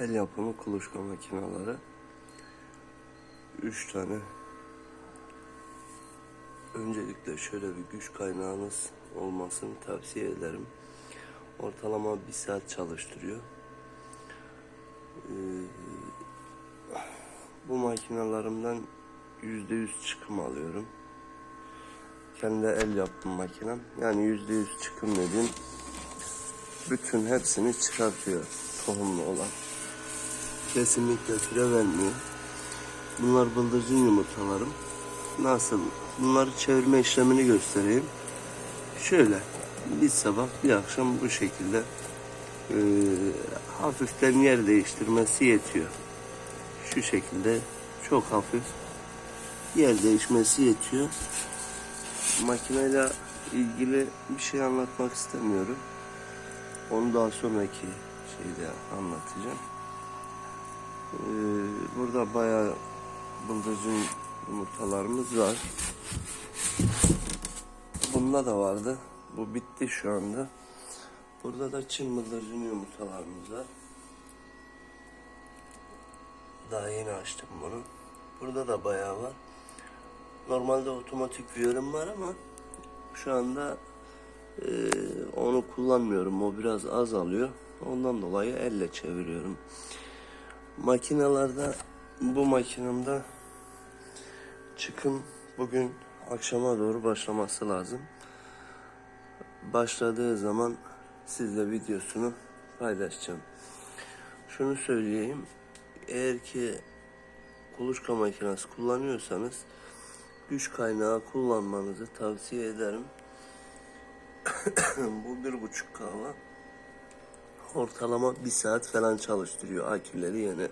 El yapımı kuluçka makineleri. 3 tane. Öncelikle şöyle bir güç kaynağınız olmasını tavsiye ederim. Ortalama bir saat çalıştırıyor. Ee, bu makinalarımdan %100 çıkım alıyorum. Kendi el yapım makinem. Yani %100 çıkım dediğim bütün hepsini çıkartıyor tohumlu olan. Kesinlikle süre vermiyor. Bunlar bıldırcın yumurtalarım. Nasıl? Bunları çevirme işlemini göstereyim. Şöyle bir sabah bir akşam bu şekilde eee, hafiften yer değiştirmesi yetiyor. Şu şekilde çok hafif yer değişmesi yetiyor. Makineyle ilgili bir şey anlatmak istemiyorum. Onu daha sonraki şeyde anlatacağım. Ee, burada bayağı bıldırcın yumurtalarımız var. Bunda da vardı. Bu bitti şu anda. Burada da Çin bıldırcın yumurtalarımız var. Daha yeni açtım bunu. Burada da bayağı var. Normalde otomatik viyörüm var ama şu anda ee, onu kullanmıyorum. O biraz az alıyor. Ondan dolayı elle çeviriyorum. Makinelerde bu makinemde çıkım bugün akşama doğru başlaması lazım. Başladığı zaman sizle videosunu paylaşacağım. Şunu söyleyeyim. Eğer ki kuluçka makinesi kullanıyorsanız güç kaynağı kullanmanızı tavsiye ederim. Bu bir buçuk kahve. Ortalama bir saat falan çalıştırıyor aküleri yeni.